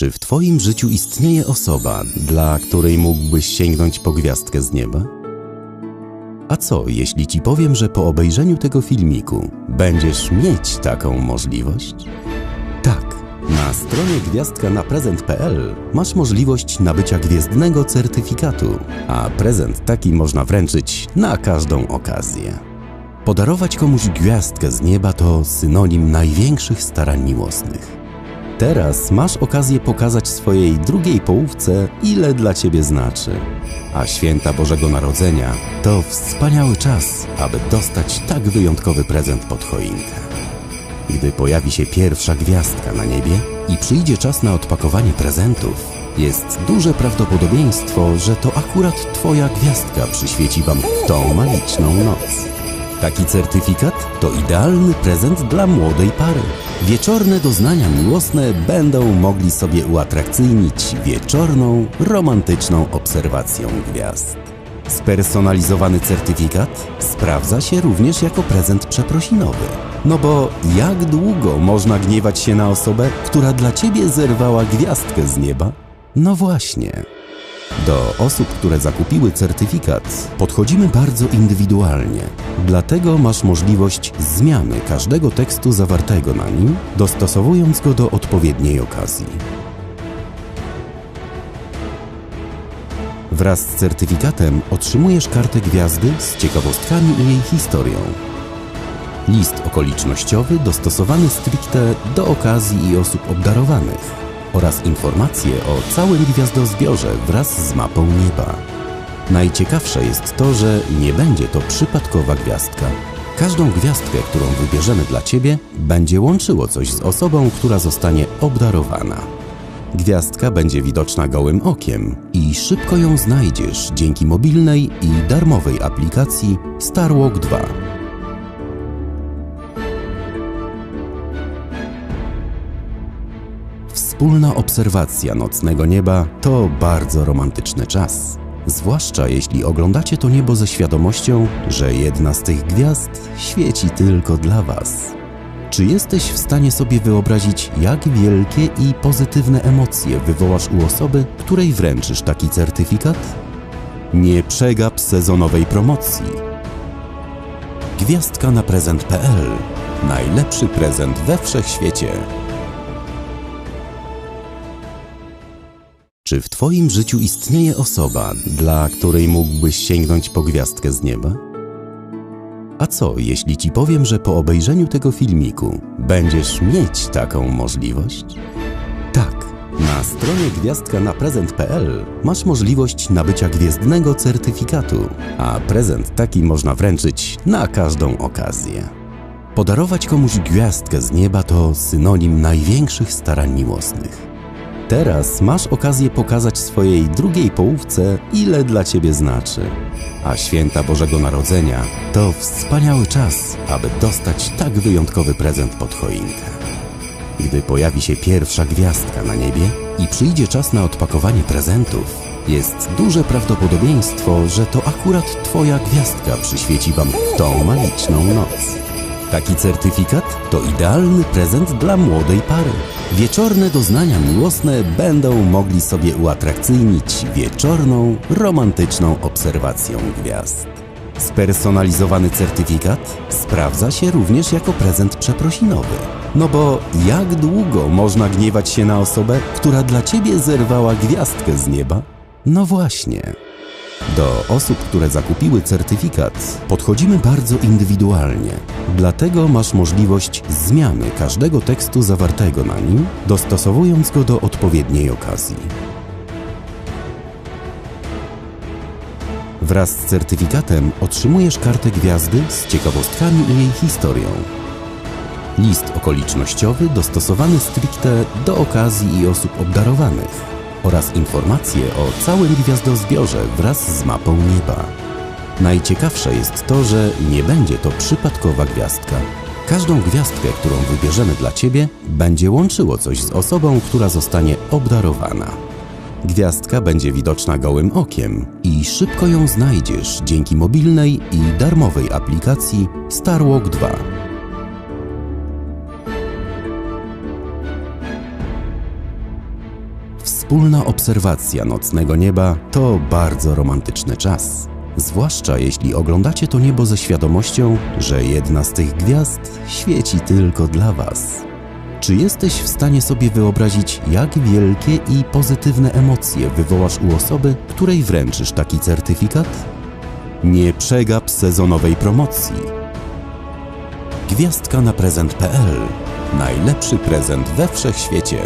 Czy w Twoim życiu istnieje osoba, dla której mógłbyś sięgnąć po gwiazdkę z nieba? A co, jeśli Ci powiem, że po obejrzeniu tego filmiku będziesz mieć taką możliwość? Tak, na stronie gwiazdka na prezent.pl masz możliwość nabycia gwiezdnego certyfikatu, a prezent taki można wręczyć na każdą okazję. Podarować komuś gwiazdkę z nieba to synonim największych starań miłosnych. Teraz masz okazję pokazać swojej drugiej połówce, ile dla ciebie znaczy. A święta Bożego Narodzenia to wspaniały czas, aby dostać tak wyjątkowy prezent pod choinkę. Gdy pojawi się pierwsza gwiazdka na niebie i przyjdzie czas na odpakowanie prezentów, jest duże prawdopodobieństwo, że to akurat Twoja gwiazdka przyświeci Wam w tą magiczną noc. Taki certyfikat to idealny prezent dla młodej pary. Wieczorne doznania miłosne będą mogli sobie uatrakcyjnić wieczorną, romantyczną obserwacją gwiazd. Spersonalizowany certyfikat sprawdza się również jako prezent przeprosinowy. No bo jak długo można gniewać się na osobę, która dla ciebie zerwała gwiazdkę z nieba? No właśnie. Do osób, które zakupiły certyfikat, podchodzimy bardzo indywidualnie. Dlatego masz możliwość zmiany każdego tekstu zawartego na nim, dostosowując go do odpowiedniej okazji. Wraz z certyfikatem otrzymujesz kartę gwiazdy z ciekawostkami i jej historią. List okolicznościowy dostosowany stricte do okazji i osób obdarowanych oraz informacje o całym gwiazdozbiorze wraz z mapą nieba. Najciekawsze jest to, że nie będzie to przypadkowa gwiazdka. Każdą gwiazdkę, którą wybierzemy dla Ciebie, będzie łączyło coś z osobą, która zostanie obdarowana. Gwiazdka będzie widoczna gołym okiem i szybko ją znajdziesz dzięki mobilnej i darmowej aplikacji Starwalk 2. Wspólna obserwacja nocnego nieba to bardzo romantyczny czas. Zwłaszcza jeśli oglądacie to niebo ze świadomością, że jedna z tych gwiazd świeci tylko dla Was. Czy jesteś w stanie sobie wyobrazić, jak wielkie i pozytywne emocje wywołasz u osoby, której wręczysz taki certyfikat? Nie przegap sezonowej promocji. Gwiazdka na prezent.pl Najlepszy prezent we wszechświecie. Czy w Twoim życiu istnieje osoba, dla której mógłbyś sięgnąć po gwiazdkę z nieba? A co, jeśli Ci powiem, że po obejrzeniu tego filmiku będziesz mieć taką możliwość? Tak, na stronie gwiazdka na prezent.pl masz możliwość nabycia gwiezdnego certyfikatu, a prezent taki można wręczyć na każdą okazję. Podarować komuś gwiazdkę z nieba to synonim największych starań miłosnych. Teraz masz okazję pokazać swojej drugiej połówce, ile dla ciebie znaczy. A święta Bożego Narodzenia to wspaniały czas, aby dostać tak wyjątkowy prezent pod choinkę. Gdy pojawi się pierwsza gwiazdka na niebie i przyjdzie czas na odpakowanie prezentów, jest duże prawdopodobieństwo, że to akurat Twoja gwiazdka przyświeci Wam w tą magiczną noc. Taki certyfikat to idealny prezent dla młodej pary. Wieczorne doznania miłosne będą mogli sobie uatrakcyjnić wieczorną, romantyczną obserwacją gwiazd. Spersonalizowany certyfikat sprawdza się również jako prezent przeprosinowy. No bo jak długo można gniewać się na osobę, która dla ciebie zerwała gwiazdkę z nieba? No właśnie. Do osób, które zakupiły certyfikat, podchodzimy bardzo indywidualnie. Dlatego masz możliwość zmiany każdego tekstu zawartego na nim, dostosowując go do odpowiedniej okazji. Wraz z certyfikatem otrzymujesz kartę gwiazdy z ciekawostkami i jej historią. List okolicznościowy dostosowany stricte do okazji i osób obdarowanych oraz informacje o całym gwiazdozbiorze wraz z mapą nieba. Najciekawsze jest to, że nie będzie to przypadkowa gwiazdka. Każdą gwiazdkę, którą wybierzemy dla Ciebie, będzie łączyło coś z osobą, która zostanie obdarowana. Gwiazdka będzie widoczna gołym okiem i szybko ją znajdziesz dzięki mobilnej i darmowej aplikacji Starwalk 2. Wspólna obserwacja nocnego nieba to bardzo romantyczny czas. Zwłaszcza jeśli oglądacie to niebo ze świadomością, że jedna z tych gwiazd świeci tylko dla Was. Czy jesteś w stanie sobie wyobrazić, jak wielkie i pozytywne emocje wywołasz u osoby, której wręczysz taki certyfikat? Nie przegap sezonowej promocji. Gwiazdka na prezent.pl Najlepszy prezent we wszechświecie.